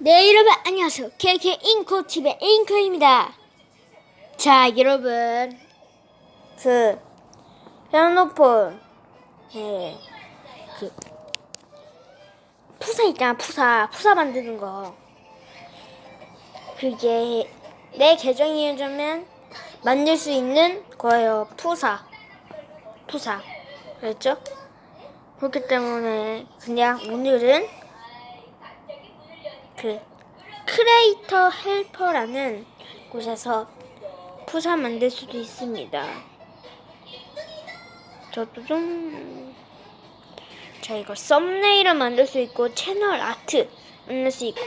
네 여러분 안녕하세요. KK 잉코TV의 잉크입니다. 자 여러분. 그 핸드폰. 예, 그 푸사 있잖아 푸사. 푸사 만드는 거. 그게 내 계정이어주면? 만들 수 있는 거예요 푸사. 푸사. 그랬죠? 그렇기 때문에 그냥 오늘은 그 크레이터 헬퍼라는 곳에서 푸사 만들 수도 있습니다. 저도 좀, 자 이거 썸네일을 만들 수 있고 채널 아트 만들 수 있고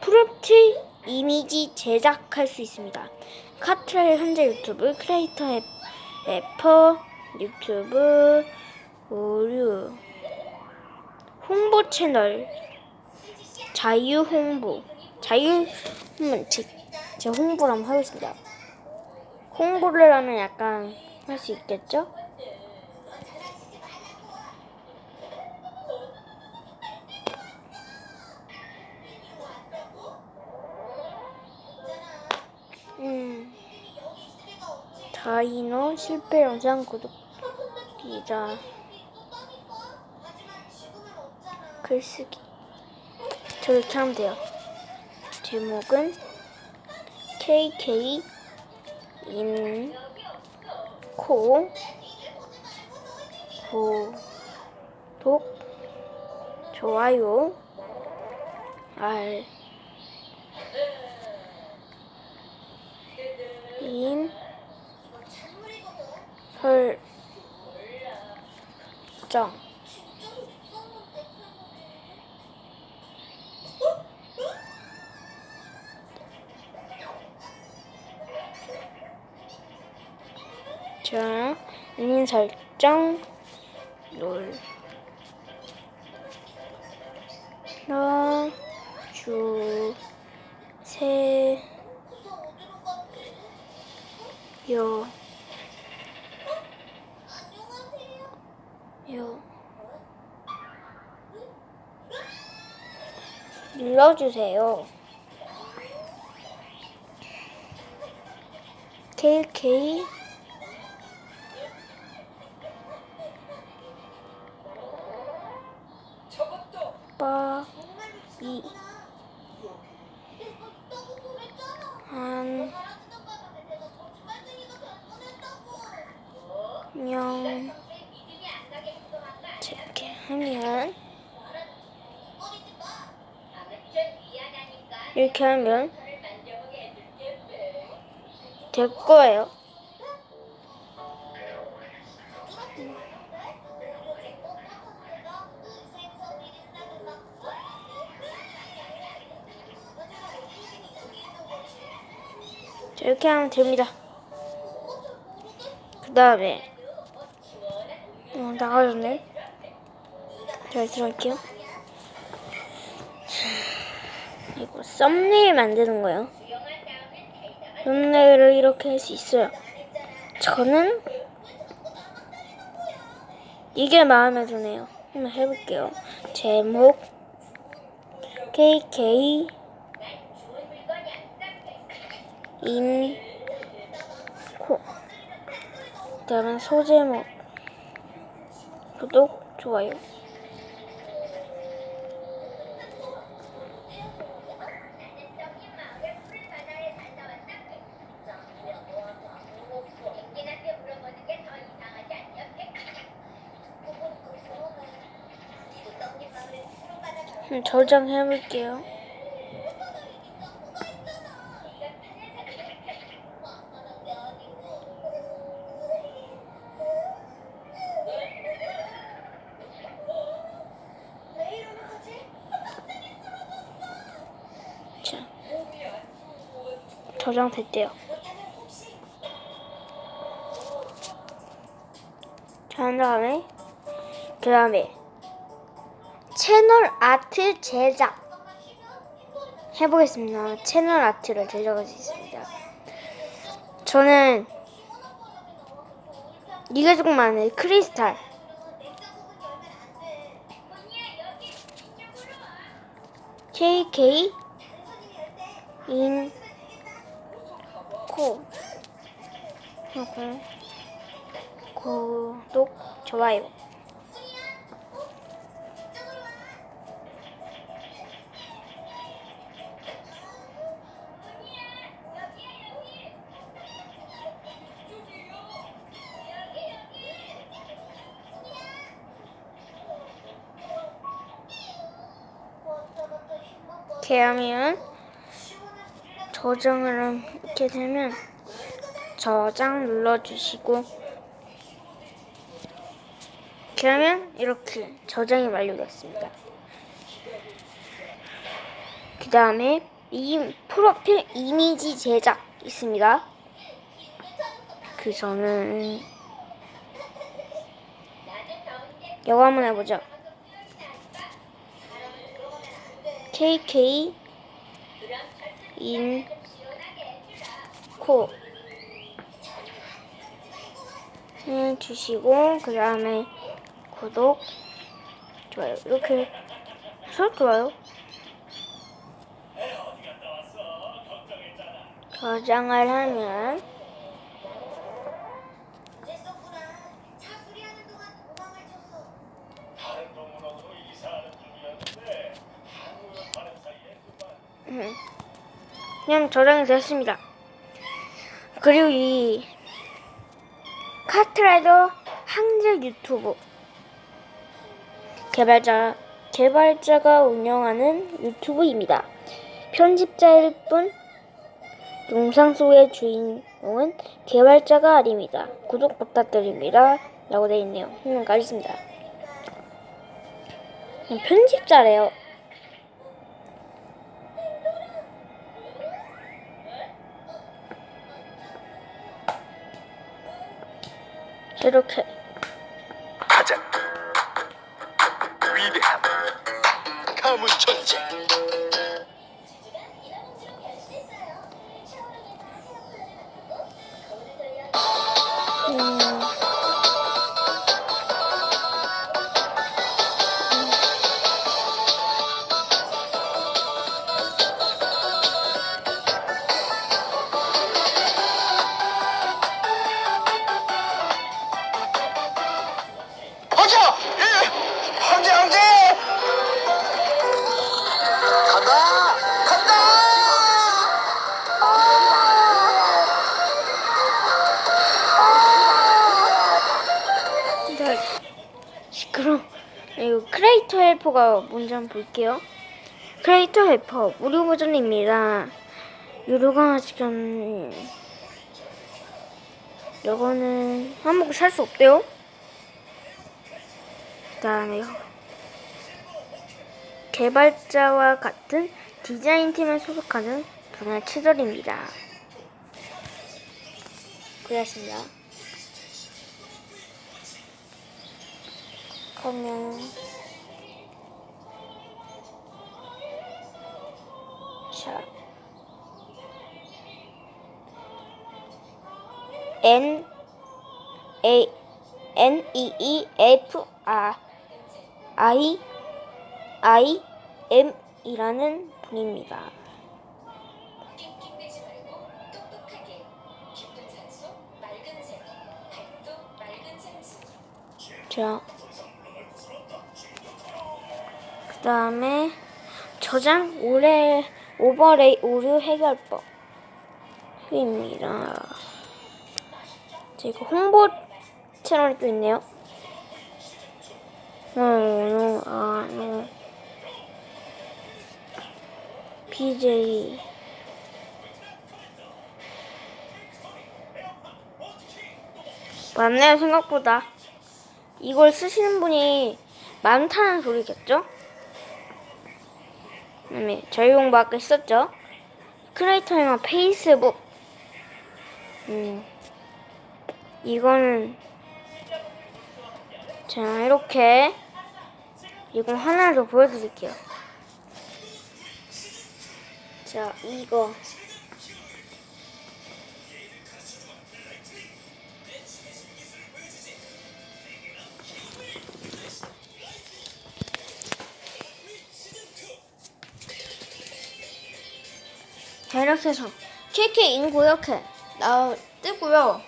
프로필 이미지 제작할 수 있습니다. 카트라의 현재 유튜브 크레이터 헬- 헬퍼 유튜브 오류 홍보 채널 자유 홍보. 자유 홍보 제, 제 홍보를 한번 하겠습니다. 홍보를 하면 약간 할 수 있겠죠? 음. 다이노 실패 영상 구독 기자 글쓰기 저렇게 하면 돼요. 제목은 KK 인코 구독 좋아요 알임 설정 자, 알림 설정 롤 러, 주, 세, 요, 요. 눌러주세요. KK 이, 한, 명, 이렇게 하면, 이렇게 하면, 될 거예요. 이렇게 하면 됩니다. 그 다음에, 어, 나가졌네. 자, 들어갈게요. 자, 이거 썸네일 만드는 거예요. 썸네일을 이렇게 할 수 있어요. 저는 이게 마음에 드네요. 한번 해볼게요. 제목 KK 인 코 그 다음에 소제목 구독 좋아요 음, 저장해 볼게요. 저장됐대요. 자, 한 다음에, 그 다음에, 채널 아트 제작 해보겠습니다. 채널 아트를 제작할 수 있습니다. 저는 이게 조금 많아요. 크리스탈. KK 인, 코. 하고, 구독, 좋아요. 이렇게 하면 저장을 이렇게 되면 저장 눌러주시고 하면 이렇게 저장이 완료됐습니다. 그 다음에 이 프로필 이미지 제작 있습니다. 그 저는 이거 한번 해보죠. KK 인 코. 해주시고 그 다음에 구독 좋아요. 이렇게 해서 좋아요. 저장을 하면 그냥 저장이 됐습니다. 그리고 이 카트라이더 항제 유튜브 개발자 개발자가 운영하는 유튜브입니다. 편집자일 뿐 영상 속의 주인공은 개발자가 아닙니다. 구독 부탁드립니다. 라고 되어 있네요. 음, 알겠습니다. 그냥 편집자래요. 이렇게. 가장 위대한 가문 존재 크레이터 헬퍼가 뭔지 한번 볼게요. 크레이터 헬퍼 무료 버전입니다. 유료가 지금 이거는 한국 살수 없대요. 그다음에 개발자와 같은 디자인 팀에 소속하는 분야 치절입니다. 그렇습니다. 그러면 자 N A N E E F R I I M 이라는 분입니다. 자, 그 다음에 저장 오래 오버레이 오류 해결법입니다. 지금 홍보 채널이 또 있네요. 어, 어, 아, 어. BJ 많네요 생각보다. 이걸 쓰시는 분이 많다는 소리겠죠? 네, 저희용도 아까 있었죠? 크리에이터나 페이스북. 음, 이거는 자 이렇게 이거 하나 더 보여드릴게요. 자 이거 자 이렇게 해서 KK 인구 이렇게 나 뜨고요.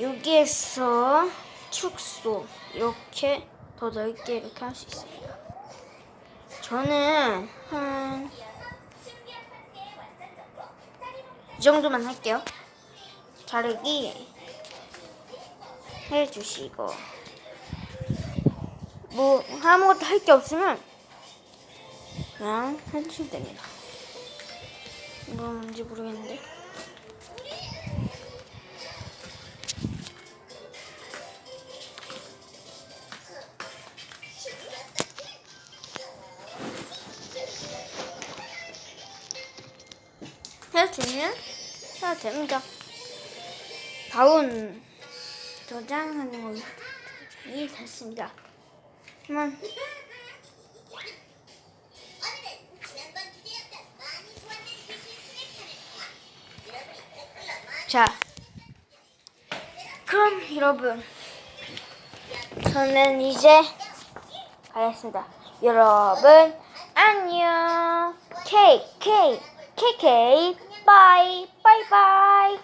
여기에서 축소 이렇게 더 넓게 이렇게 할 수 있어요. 저는 한 이 정도만 할게요. 자르기 해주시고 뭐 아무것도 할 게 없으면 그냥 해주시면 됩니다. 뭔지 모르겠는데. 해주면 해도 됩니다. 다운 저장하는 거 저장이 됐습니다. 그러면 오늘은 지난번 주제였던 많이 소환된 스시 스낵 하는 여러분이 댓글로 많이 자, 그럼 여러분, 저는 이제 가겠습니다. 여러분, 안녕. K, K, K, K, 바이, 바이, 바이.